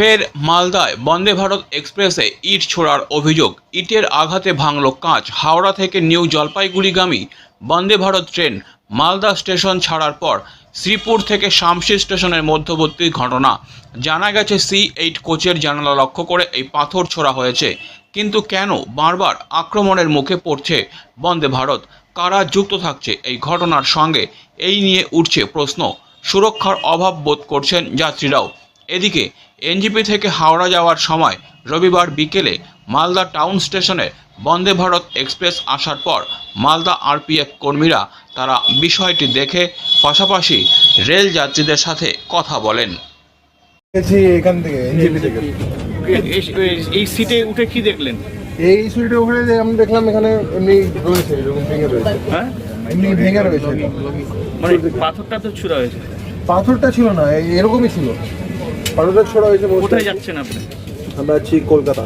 ফের মালদায় বন্দে ভারত এক্সপ্রেসে ইট ছোড়ার অভিযোগ। ইটের আঘাতে ভাঙল কাঁচ। হাওড়া থেকে নিউ জলপাইগুড়িগামী বন্দে ভারত ট্রেন মালদা স্টেশন ছাড়ার পর শ্রীপুর থেকে শামশি স্টেশনের মধ্যবর্তী ঘটনা। জানা গেছে, সি এইট কোচের জানালা লক্ষ্য করে এই পাথর ছোড়া হয়েছে। কিন্তু কেন বারবার আক্রমণের মুখে পড়ছে বন্দে ভারত? কারা যুক্ত থাকছে এই ঘটনার সঙ্গে? এই নিয়ে উঠছে প্রশ্ন। সুরক্ষার অভাব বোধ করছেন যাত্রীরাও। এদিকে এনজিপি থেকে হাওড়া যাওয়ার সময় রবিবার বিকেলে মালদা টাউন স্টেশনে বন্দে ভারত এক্সপ্রেস আসার পর মালদা আরপিএফ কর্মীরা তারা বিষয়টি দেখে পাশাপাশি রেল যাত্রীদের সাথে কথা বলেন। এখান থেকে এনজিপি থেকে। এই- সিটে উঠে কি দেখলেন? এই সুইটে ওখানে যে আমি দেখলাম এখানে এমনি রয়েছে এরকম ভেঙে রয়েছে। হ্যাঁ? এমনি ভেঙে রয়েছে। মানে পাথরটা তো ছুড়া হয়েছে। পাথরটা ছিল না এরকমই ছিল। পাথরটা ছোড়া হয়েছে কোথায় যাচ্ছেন আপনি? আমরা আছি কলকাতা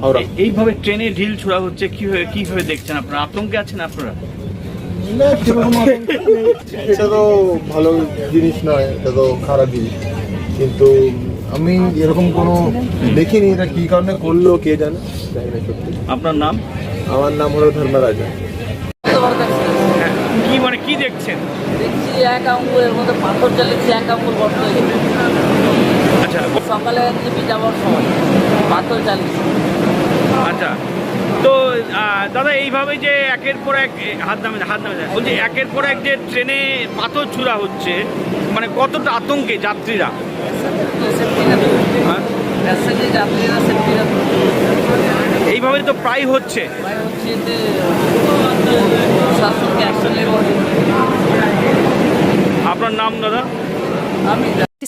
হাওড়া। এইভাবে ট্রেনে ঢিল ছোড়া হচ্ছে কি হয়ে কি হয়ে দেখছেন আপনারা? আতঙ্কে আছেন আপনারা? না সেরকম এটা তো ভালো জিনিস নয় এটা তো খারাপ জিনিস কিন্তু আমি এরকম কোনো দেখিনি এটা কি কারণে করল কে জানে? জানি না সত্যি। আপনার নাম? আমার নাম হলো ধর্মরাজা হ্যাঁ, কি মানে কি দেখছেন? দেখছি এক আঙ্গুলের মধ্যে পাথর চালিয়েছি এক আঙ্গুল বন্ধ হয়ে সকালে এনজিপি যাওয়ার সময়। পাথর চালিয়েছি আচ্ছা। তো দাদা এইভাবে যে একের পর এক হাত নামে হাত নামে যায়। বলছি একের পর এক যে ট্রেনে পাথর ছুড়া হচ্ছে মানে কতটা আতঙ্কে যাত্রীরা? হ্যাঁ? এইভাবে তো প্রায় হচ্ছে। আপনার নাম দাদা? আমি